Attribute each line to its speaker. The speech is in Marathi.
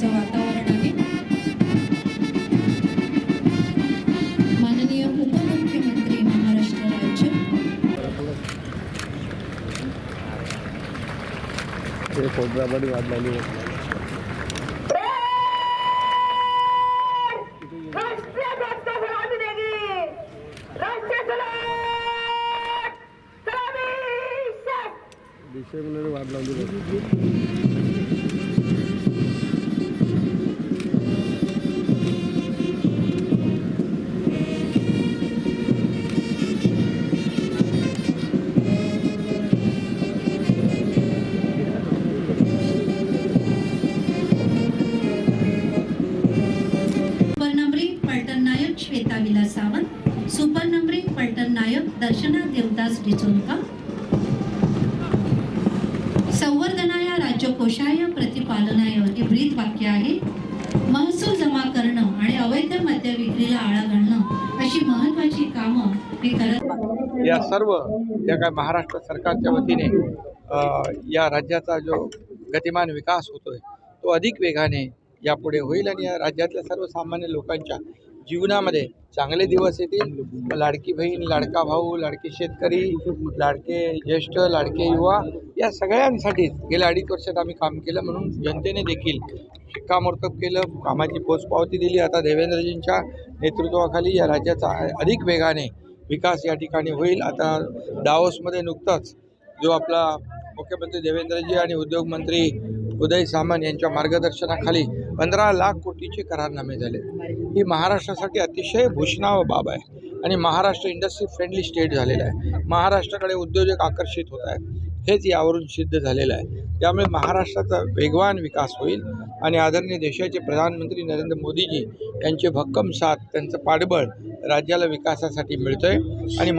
Speaker 1: असं वातावरण आहे. माननीय उपमुख्यमंत्री महाराष्ट्र राज्य. विषय
Speaker 2: म्हणून वाद लावली
Speaker 3: श्वेता सावंत सुपर नंबरिंग पलटण नायक दर्शना देवदास डिचोलका संवर्धनाया राज्यकोषाय प्रतिपालनाय हे ब्रीद वाक्य आहे महसूल जमा करणं आणि अवैध मद्य विक्रीला आळा घालणं अशी महत्वाची कामं मी करत
Speaker 4: या सर्व ज्या काय महाराष्ट्र सरकारच्या वतीने या राज्याचा जो गतिमान विकास होतोय तो अधिक वेगाने यापुढे होईल आणि या राज्यातल्या सर्वसामान्य लोकांच्या जीवनामध्ये चांगले दिवस येतील. लाडकी बहीण लाडका भाऊ लाडके शेतकरी लाडके ज्येष्ठ लाडके युवा या सगळ्यांसाठीच गेल्या अडीच वर्षात आम्ही काम केलं म्हणून जनतेने देखील शिक्कामोर्तब केलं. कामाची पोचपावती दिली. आता देवेंद्रजींच्या नेतृत्वाखाली या राज्याचा अधिक वेगाने विकास या ठिकाणी होईल. आता डावोसमध्ये नुकताच जो आपला मुख्यमंत्री देवेंद्रजी आणि उद्योगमंत्री उदय सामंत यांच्या मार्गदर्शनाखाली पंधरा लाख कोटीचे करारनामे झाले. ही महाराष्ट्रासाठी अतिशय भूषणाव बाब आहे आणि महाराष्ट्र इंडस्ट्री फ्रेंडली स्टेट झालेलं आहे. महाराष्ट्राकडे उद्योजक आकर्षित होत आहेत. हेच यावरून सिद्ध झालेलं आहे. त्यामुळे महाराष्ट्राचा वेगवान विकास होईल आणि आदरणीय देशाचे प्रधानमंत्री नरेंद्र मोदीजी यांचे भक्कम साथ त्यांचं पाठबळ राज्याला विकासासाठी मिळतंय आणि